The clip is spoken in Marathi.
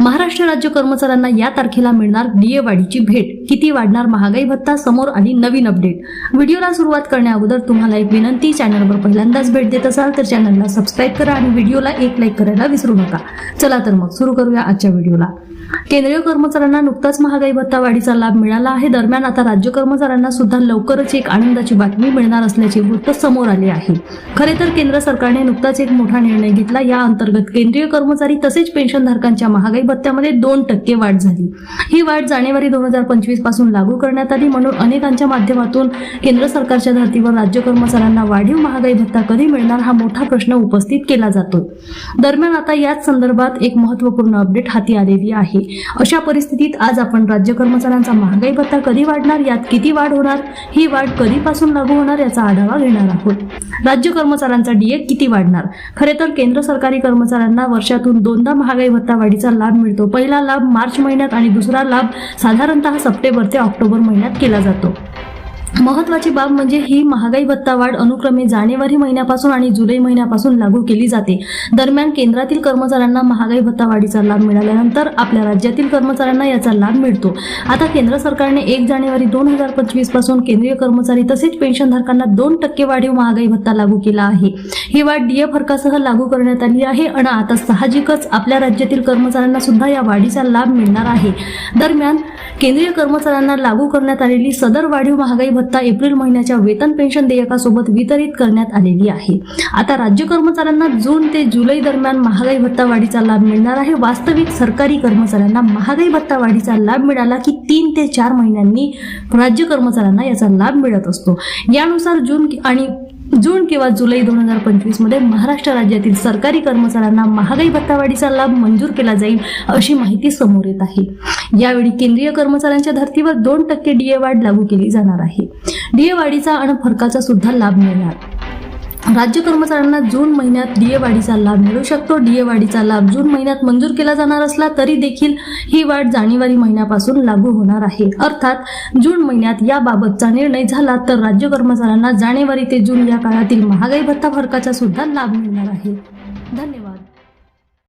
महाराष्ट्र राज्य कर्मचाऱ्यांना या तारखेला मिळणार डीए वाढीची भेट. किती वाढणार महागाई भत्ता? समोर आली नवीन अपडेट. व्हिडिओला सुरुवात करण्या अगोदर तुम्हाला एक विनंती चॅनलवर पहिल्यांदाच भेट देत असाल तर चॅनलला सबस्क्राईब करा आणि व्हिडिओला एक लाईक करायला विसरू नका. चला तर मग सुरू करूया आजच्या व्हिडिओला. केंद्रीय कर्मचाऱ्यांना नुकताच महागाई भत्ता वाढीचा लाभ मिळाला आहे. दरम्यान आता राज्य कर्मचाऱ्यांना सुद्धा लवकरच एक आनंदाची बातमी मिळणार असल्याचे वृत्त समोर आले आहे. खरे तर केंद्र सरकारने नुकताच एक मोठा निर्णय घेतला. या अंतर्गत केंद्रीय कर्मचारी तसेच पेन्शनधारकांच्या महागाई भत्त्यामध्ये दोन टक्के वाढ झाली. ही वाढ जानेवारी दोन हजार पंचवीसपासून लागू करण्यात आली म्हणून अनेकांच्या माध्यमातून केंद्र सरकारच्या धर्तीवर राज्य कर्मचाऱ्यांना वाढीव महागाई भत्ता कधी मिळणार हा मोठा प्रश्न उपस्थित केला जातो. दरम्यान आता याच संदर्भात एक महत्त्वपूर्ण अपडेट हाती आलेली आहे. अशा परिस्थितीत आज आपण राज्य कर्मचाऱ्यांचा महागाई भत्ता कधी वाढणार यात किती वाढ होणार ही वाढ कधीपासून लागू होणार याचा आढावा घेणार आहोत. राज्य कर्मचाऱ्यांचा डीए किती वाढणार? खरे तर केंद्र सरकारी कर्मचाऱ्यांना वर्षातून दोनदा महागाई भत्ता वाढीचा लाभ मिळतो. पहिला लाभ मार्च महिन्यात आणि दुसरा लाभ साधारणतः सप्टेंबर ते ऑक्टोबर महिन्यात केला जातो. महत्वाची बाब म्हणजे ही महागाई भत्ता वाढ अनुक्रमे जानेवारी महिन्यापासून आणि जुलै महिन्यापासून लागू केली जाते. दरम्यान केंद्रातील कर्मचाऱ्यांना महागाई भत्ता वाढीचा लाभ मिळाल्यानंतर आपल्या राज्यातील कर्मचाऱ्यांना याचा लाभ मिळतो. आता केंद्र सरकारने एक जानेवारी दोन हजार पंचवीसपासून केंद्रीय कर्मचारी तसेच पेन्शनधारकांना दोन टक्के वाढीव महागाई भत्ता लागू केला आहे. ही वाढ डीए फरकासह लागू करण्यात आली आहे आणि आता साहजिकच आपल्या राज्यातील कर्मचाऱ्यांना सुद्धा या वाढीचा लाभ मिळणार आहे. दरम्यान केंद्रीय कर्मचाऱ्यांना लागू करण्यात आलेली सदर वाढीव महागाई भत्ता एप्रिल महिन्याच्या वेतन पेन्शन देयकासोबत वितरित करण्यात आलेली आहे. आता राज्य कर्मचाऱ्यांना जून ते जुलै दरम्यान महागाई भत्ता वाढीचा लाभ मिळणार आहे. वास्तविक सरकारी कर्मचाऱ्यांना महागाई भत्ता वाढीचा लाभ मिळाला की तीन ते चार महिन्यांनी राज्य कर्मचाऱ्यांना याचा लाभ मिळत असतो. यानुसार जून आणि जून किंवा जुलै दोन हजार पंचवीसमध्ये महाराष्ट्र राज्यातील सरकारी कर्मचाऱ्यांना महागाई भत्तावाढीचा लाभ मंजूर केला जाईल अशी माहिती समोर येत आहे. यावेळी केंद्रीय कर्मचाऱ्यांच्या धर्तीवर दोन टक्के डीए वाढ लागू केली जाणार आहे. डीए वाढीचा आणि फरकाचा सुद्धा लाभ मिळणार. राज्य कर्मचाऱ्यांना जून महिन्यात डीए वाढीचा लाभ मिळू शकतो. डीए वाढीचा लाभ जून महिन्यात मंजूर केला जाणार असला तरी देखील ही वाढ जानेवारी महिन्यापासून लागू होणार आहे. अर्थात जून महिन्यात याबाबतचा निर्णय झाला तर राज्य कर्मचाऱ्यांना जानेवारी ते जून या काळातील महागाई भत्ता फरकाचा सुद्धा लाभ मिळणार आहे. धन्यवाद.